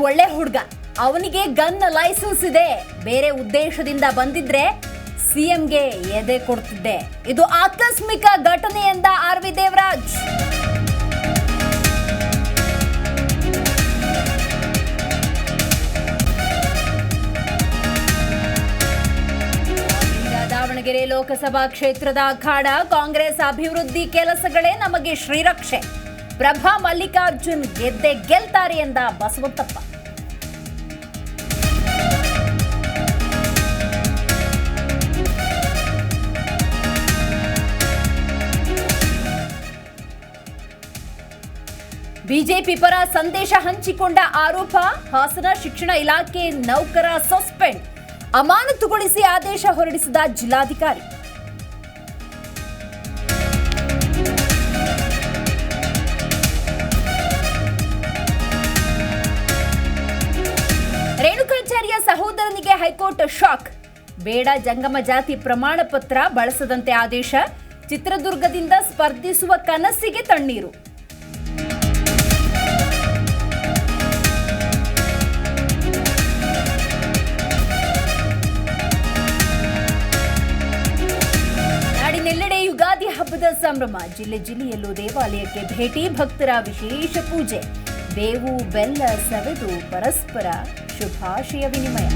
ಒಳ್ಳೆ ಹುಡುಗ. ಅವನಿಗೆ ಗನ್ ಲೈಸೆನ್ಸ್ ಇದೆ. ಬೇರೆ ಉದ್ದೇಶದಿಂದ ಬಂದಿದ್ರೆ ಸಿಎಂಗೆ ಎದೆ ಕೊಡ್ತಿದ್ದೆ. ಇದು ಆಕಸ್ಮಿಕ ಘಟನೆ ಎಂದ ಆರ್ ವಿ ದೇವರಾಜ್. ದಾವಣಗೆರೆ ಲೋಕಸಭಾ ಕ್ಷೇತ್ರದ ಅಖಾಡ ಕಾಂಗ್ರೆಸ್ ಅಭಿವೃದ್ಧಿ ಕೆಲಸಗಳೇ ನಮಗೆ ಶ್ರೀರಕ್ಷೆ. ಪ್ರಭಾ ಮಲ್ಲಿಕಾರ್ಜುನ್ ಗೆದ್ದೆ ಗೆಲ್ತಾರೆ ಎಂದ ಬಸವಂತಪ್ಪ ಬಿಜೆಪಿ ಪರ ಸಂದೇಶ ಹಂಚಿಕೊಂಡ ಆರೋಪ, ಹಾಸನ ಶಿಕ್ಷಣ ಇಲಾಖೆ ನೌಕರ ಸಸ್ಪೆಂಡ್. ಅಮಾನತುಗೊಳಿಸಿ ಆದೇಶ ಹೊರಡಿಸಿದ ಜಿಲ್ಲಾಧಿಕಾರಿ. High court shock. ಬೇಡ ಜಂಗಮ ಜಾತಿ ಪ್ರಮಾಣ ಪತ್ರ ಬಳಸದಂತೆ ಆದೇಶ. ಚಿತ್ರದುರ್ಗದಿಂದ ಸ್ಪರ್ಧಿಸುವ ಕನಸಿಗೆ ತಣ್ಣೀರು. ನಾಡಿನೆಲ್ಲೆಡೆ ಯುಗಾದಿ ಹಬ್ಬದ ಸಂಭ್ರಮ. ಜಿಲ್ಲೆ ಜಿಲ್ಲೆಯಲ್ಲೂ ದೇವಾಲಯಕ್ಕೆ ಭೇಟಿ, ಭಕ್ತರ ವಿಶೇಷ ಪೂಜೆ. ಬೇವು, ಬೆಲ್ಲ ಸವೆದು, ಪರಸ್ಪರ ಶುಭಾಶಯ ವಿನಿಮಯ.